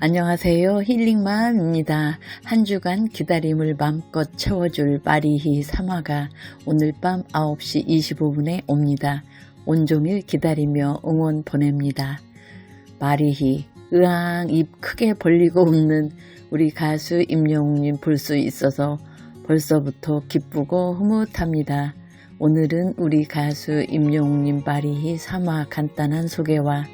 안녕하세요. 힐링맘입니다. 한 주간 기다림을 맘껏 채워줄 마리히 3화가 오늘 밤 9시 25분에 옵니다. 온종일 기다리며 응원 보냅니다. 마리히, 으앙, 입 크게 벌리고 웃는 우리 가수 임영웅님 볼 수 있어서 벌써부터 기쁘고 흐뭇합니다. 오늘은 우리 가수 임영웅님 마리히 3화 간단한 소개와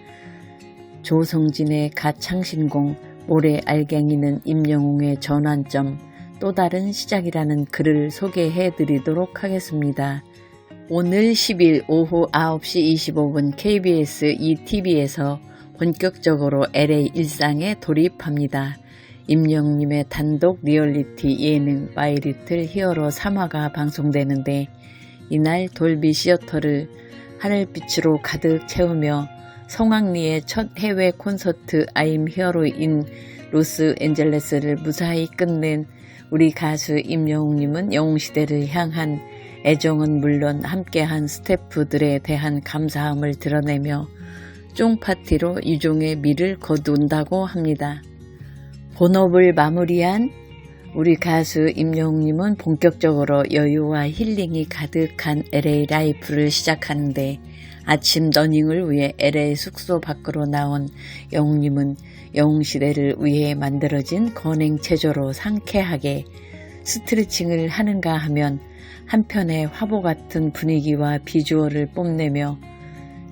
조성진의 가창신공 모래 알갱이는 임영웅의 전환점 또 다른 시작이라는 글을 소개해 드리도록 하겠습니다. 오늘 10일 오후 9시 25분 KBS ETV에서 본격적으로 LA 일상에 돌입합니다. 임영웅님의 단독 리얼리티 예능 마이 리틀 히어로 3화가 방송되는데 이날 돌비 시어터를 하늘빛으로 가득 채우며 성황리의 첫 해외 콘서트 아임 히어로인 로스앤젤레스를 무사히 끝낸 우리 가수 임영웅님은 영웅시대를 향한 애정은 물론 함께한 스태프들에 대한 감사함을 드러내며 쫑파티로 유종의 미를 거둔다고 합니다. 본업을 마무리한 우리 가수 임영웅님은 본격적으로 여유와 힐링이 가득한 LA 라이프를 시작하는데 아침 러닝을 위해 LA 숙소 밖으로 나온 영웅님은 영웅시대를 위해 만들어진 건행 체조로 상쾌하게 스트레칭을 하는가 하면 한편의 화보 같은 분위기와 비주얼을 뽐내며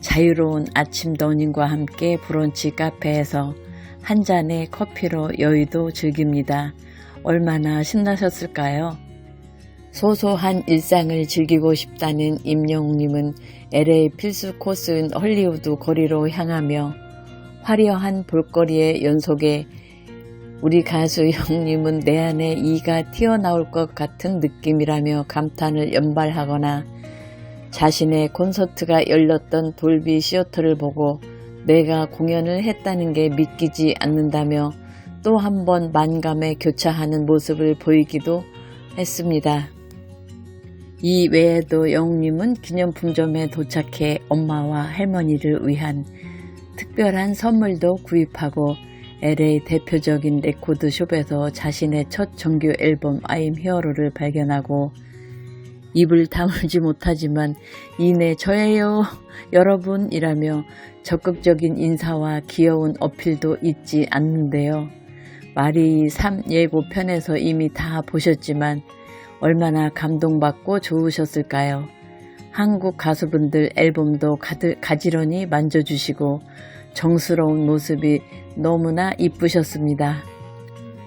자유로운 아침 러닝과 함께 브런치 카페에서 한 잔의 커피로 여유도 즐깁니다. 얼마나 신나셨을까요? 소소한 일상을 즐기고 싶다는 임영웅님은 LA 필수 코스인 헐리우드 거리로 향하며 화려한 볼거리의 연속에 우리 가수 형님은 내 안에 이가 튀어나올 것 같은 느낌이라며 감탄을 연발하거나 자신의 콘서트가 열렸던 돌비 시어터를 보고 내가 공연을 했다는 게 믿기지 않는다며 또 한 번 만감에 교차하는 모습을 보이기도 했습니다. 이 외에도 영웅님은 기념품점에 도착해 엄마와 할머니를 위한 특별한 선물도 구입하고 LA 대표적인 레코드숍에서 자신의 첫 정규 앨범 I'm Hero를 발견하고 입을 다물지 못하지만 이내 저예요 여러분이라며 적극적인 인사와 귀여운 어필도 잊지 않는데요. 마리 3 예고편에서 이미 다 보셨지만 얼마나 감동받고 좋으셨을까요? 한국 가수분들 앨범도 가드, 가지런히 만져주시고 정스러운 모습이 너무나 이쁘셨습니다.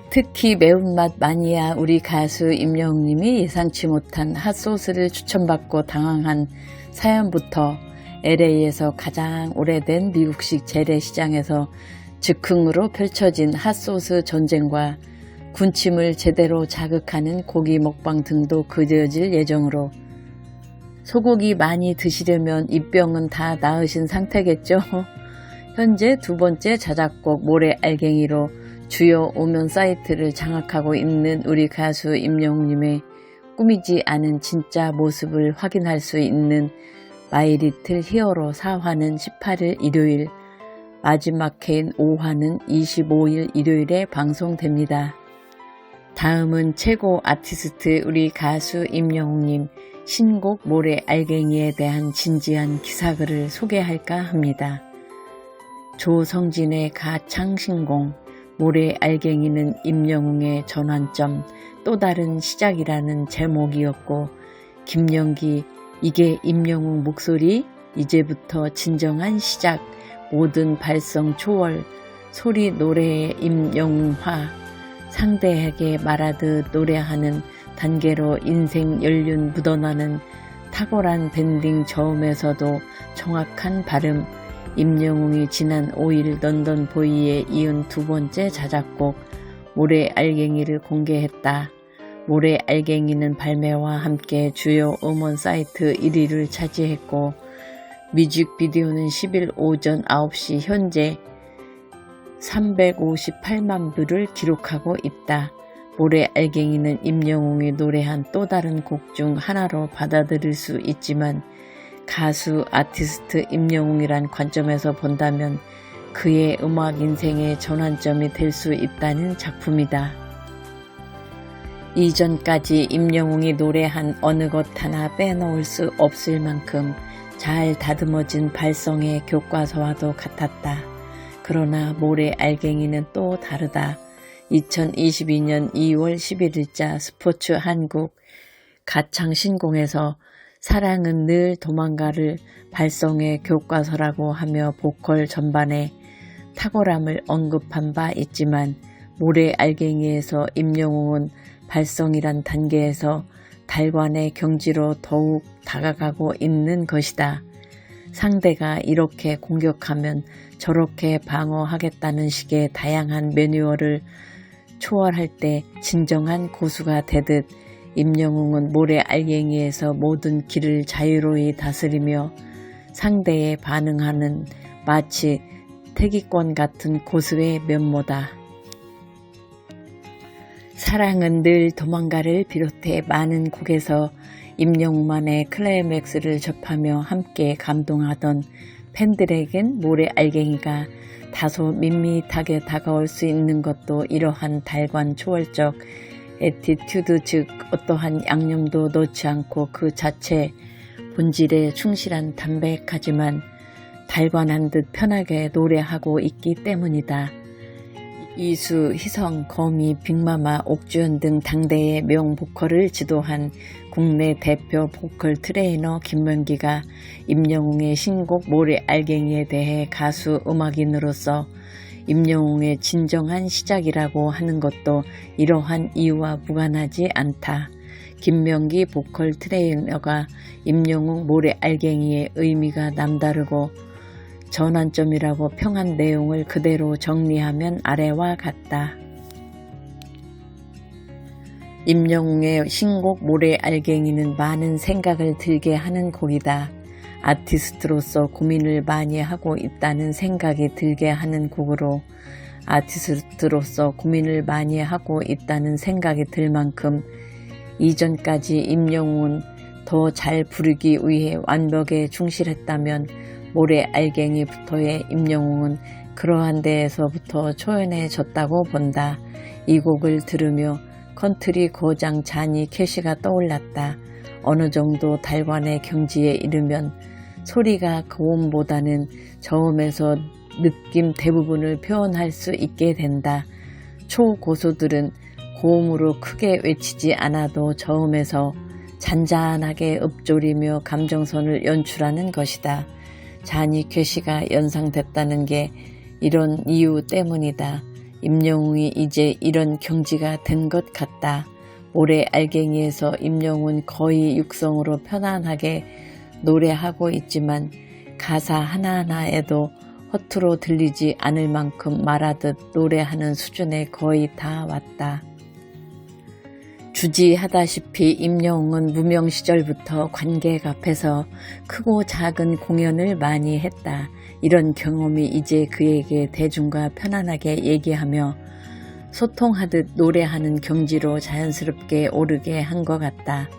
특히 매운맛 마니아 우리 가수 임영웅님이 예상치 못한 핫소스를 추천받고 당황한 사연부터 LA에서 가장 오래된 미국식 재래시장에서 즉흥으로 펼쳐진 핫소스 전쟁과 군침을 제대로 자극하는 고기 먹방 등도 그려질 예정으로 소고기 많이 드시려면 입병은 다 나으신 상태겠죠? 현재 두 번째 자작곡 모래 알갱이로 주요 오면 사이트를 장악하고 있는 우리 가수 임영웅님의 꾸미지 않은 진짜 모습을 확인할 수 있는 마이리틀 히어로 4화는 18일 일요일 마지막 회인 5화는 25일 일요일에 방송됩니다. 다음은 최고 아티스트 우리 가수 임영웅님 신곡 모래 알갱이에 대한 진지한 기사글을 소개할까 합니다. 조성진의 가창신공 모래 알갱이는 임영웅의 전환점 또 다른 시작이라는 제목이었고 김영기 이게 임영웅 목소리 이제부터 진정한 시작 모든 발성 초월 소리 노래의 임영웅화 상대에게 말하듯 노래하는 단계로 인생 연륜 묻어나는 탁월한 밴딩 저음에서도 정확한 발음 임영웅이 지난 5일 런던 보이에 이은 두 번째 자작곡 모래 알갱이를 공개했다. 모래 알갱이는 발매와 함께 주요 음원 사이트 1위를 차지했고 뮤직비디오는 10일 오전 9시 현재 358만 뷰를 기록하고 있다. 모래 알갱이는 임영웅이 노래한 또 다른 곡 중 하나로 받아들일 수 있지만 가수 아티스트 임영웅이란 관점에서 본다면 그의 음악 인생의 전환점이 될 수 있다는 작품이다. 이전까지 임영웅이 노래한 어느 것 하나 빼놓을 수 없을 만큼 잘 다듬어진 발성의 교과서와도 같았다. 그러나 모래 알갱이는 또 다르다. 2022년 2월 11일자 스포츠 한국 가창신공에서 사랑은 늘 도망가를 발성의 교과서라고 하며 보컬 전반에 탁월함을 언급한 바 있지만 모래 알갱이에서 임영웅은 발성이란 단계에서 달관의 경지로 더욱 다가가고 있는 것이다. 상대가 이렇게 공격하면 저렇게 방어하겠다는 식의 다양한 매뉴얼을 초월할 때 진정한 고수가 되듯 임영웅은 모래 알갱이에서 모든 길을 자유로이 다스리며 상대에 반응하는 마치 태기권 같은 고수의 면모다. 사랑은 늘 도망가를 비롯해 많은 곡에서 임영웅만의 클라이맥스를 접하며 함께 감동하던 팬들에겐 모래 알갱이가 다소 밋밋하게 다가올 수 있는 것도 이러한 달관 초월적 에티튜드 즉 어떠한 양념도 넣지 않고 그 자체 본질에 충실한 담백하지만 달관한 듯 편하게 노래하고 있기 때문이다. 이수, 희성, 거미, 빅마마, 옥주현 등 당대의 명 보컬을 지도한 국내 대표 보컬 트레이너 김명기가 임영웅의 신곡 모래 알갱이에 대해 가수 음악인으로서 임영웅의 진정한 시작이라고 하는 것도 이러한 이유와 무관하지 않다. 김명기 보컬 트레이너가 임영웅 모래 알갱이의 의미가 남다르고 전환점이라고 평한 내용을 그대로 정리하면 아래와 같다. 임영웅의 신곡 모래 알갱이는 많은 생각을 들게 하는 곡이다. 아티스트로서 고민을 많이 하고 있다는 생각이 들게 하는 곡으로 아티스트로서 고민을 많이 하고 있다는 생각이 들 만큼 이전까지 임영웅은 더 잘 부르기 위해 완벽에 충실했다면 모래 알갱이부터의 임영웅은 그러한 데에서부터 초연해졌다고 본다. 이 곡을 들으며 컨트리 고장 자니 캐시가 떠올랐다. 어느 정도 달관의 경지에 이르면 소리가 고음보다는 저음에서 느낌 대부분을 표현할 수 있게 된다. 초고소들은 고음으로 크게 외치지 않아도 저음에서 잔잔하게 읊조리며 감정선을 연출하는 것이다. 잔이 괴시가 연상됐다는 게 이런 이유 때문이다. 임영웅이 이제 이런 경지가 된 것 같다. 올해 알갱이에서 임영웅은 거의 육성으로 편안하게 노래하고 있지만 가사 하나하나에도 허투루 들리지 않을 만큼 말하듯 노래하는 수준에 거의 다 왔다. 주지하다시피 임영웅은 무명 시절부터 관객 앞에서 크고 작은 공연을 많이 했다. 이런 경험이 이제 그에게 대중과 편안하게 얘기하며 소통하듯 노래하는 경지로 자연스럽게 오르게 한 것 같다.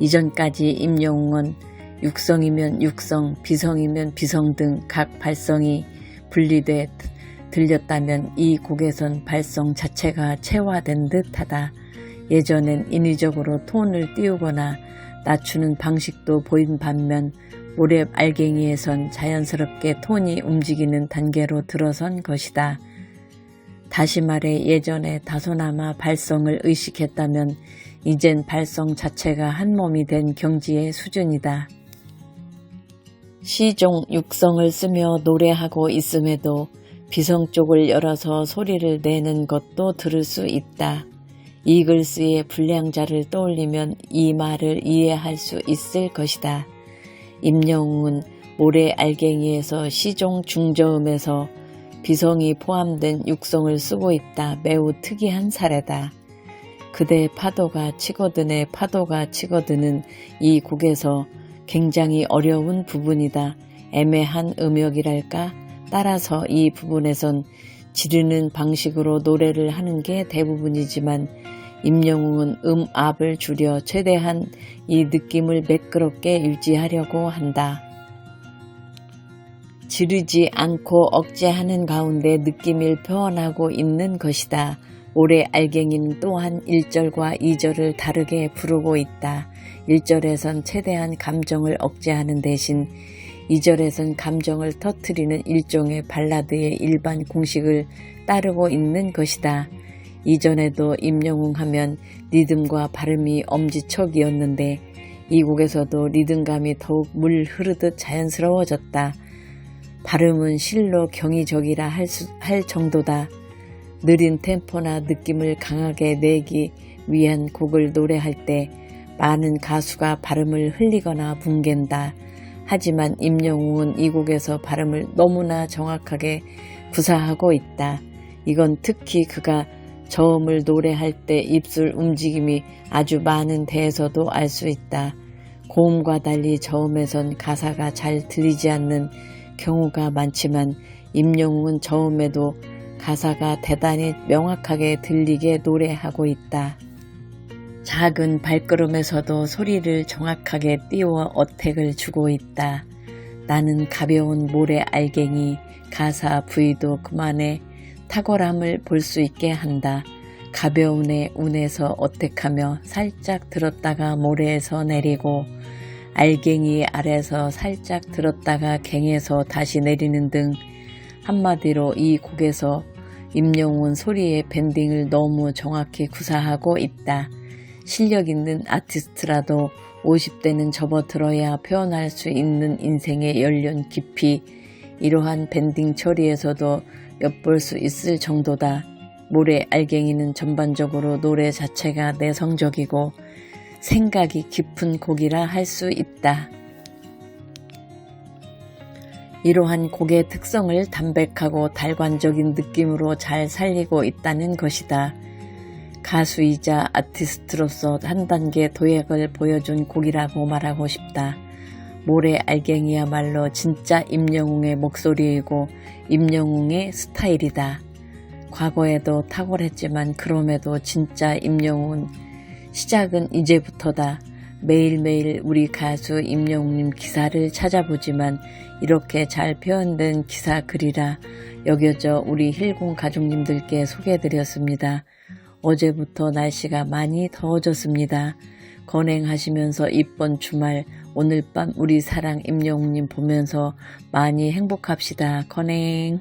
이전까지 임영웅은 육성이면 육성, 비성이면 비성 등 각 발성이 분리돼 들렸다면 이 곡에선 발성 자체가 체화된 듯하다. 예전엔 인위적으로 톤을 띄우거나 낮추는 방식도 보인 반면 모래 알갱이에선 자연스럽게 톤이 움직이는 단계로 들어선 것이다. 다시 말해 예전에 다소나마 발성을 의식했다면 이젠 발성 자체가 한 몸이 된 경지의 수준이다. 시종 육성을 쓰며 노래하고 있음에도 비성 쪽을 열어서 소리를 내는 것도 들을 수 있다. 이글스의 불량자를 떠올리면 이 말을 이해할 수 있을 것이다. 임영웅은 모래 알갱이에서 시종 중저음에서 비성이 포함된 육성을 쓰고 있다. 매우 특이한 사례다. 그대 파도가 치거든의 파도가 치거드는 이 곡에서 굉장히 어려운 부분이다. 애매한 음역이랄까? 따라서 이 부분에선 지르는 방식으로 노래를 하는 게 대부분이지만 임영웅은 음압을 줄여 최대한 이 느낌을 매끄럽게 유지하려고 한다. 지르지 않고 억제하는 가운데 느낌을 표현하고 있는 것이다. 올해 알갱이는 또한 1절과 2절을 다르게 부르고 있다. 1절에선 최대한 감정을 억제하는 대신 2절에선 감정을 터트리는 일종의 발라드의 일반 공식을 따르고 있는 것이다. 이전에도 임영웅 하면 리듬과 발음이 엄지척이었는데 이 곡에서도 리듬감이 더욱 물 흐르듯 자연스러워졌다. 발음은 실로 경이적이라 할, 수, 할 정도다. 느린 템포나 느낌을 강하게 내기 위한 곡을 노래할 때 많은 가수가 발음을 흘리거나 붕갠다. 하지만 임영웅은 이 곡에서 발음을 너무나 정확하게 구사하고 있다. 이건 특히 그가 저음을 노래할 때 입술 움직임이 아주 많은 데에서도 알 수 있다. 고음과 달리 저음에선 가사가 잘 들리지 않는 경우가 많지만 임영웅은 저음에도 가사가 대단히 명확하게 들리게 노래하고 있다. 작은 발걸음에서도 소리를 정확하게 띄워 어택을 주고 있다. 나는 가벼운 모래 알갱이 가사 부위도 그만의 탁월함을 볼 수 있게 한다. 가벼운에 운에서 어택하며 살짝 들었다가 모래에서 내리고 알갱이 아래서 살짝 들었다가 갱에서 다시 내리는 등 한마디로 이 곡에서 임영웅은 소리의 밴딩을 너무 정확히 구사하고 있다. 실력 있는 아티스트라도 50대는 접어들어야 표현할 수 있는 인생의 연륜 깊이 이러한 밴딩 처리에서도 엿볼 수 있을 정도다. 모래 알갱이는 전반적으로 노래 자체가 내성적이고 생각이 깊은 곡이라 할 수 있다. 이러한 곡의 특성을 담백하고 달관적인 느낌으로 잘 살리고 있다는 것이다. 가수이자 아티스트로서 한 단계 도약을 보여준 곡이라고 말하고 싶다. 모래 알갱이야말로 진짜 임영웅의 목소리이고 임영웅의 스타일이다. 과거에도 탁월했지만 그럼에도 진짜 임영웅은 시작은 이제부터다. 매일매일 우리 가수 임영웅님 기사를 찾아보지만 이렇게 잘 표현된 기사 글이라 여겨져 우리 힐공 가족님들께 소개해드렸습니다. 어제부터 날씨가 많이 더워졌습니다. 건행하시면서 이번 주말 오늘 밤 우리 사랑 임영웅님 보면서 많이 행복합시다. 건행.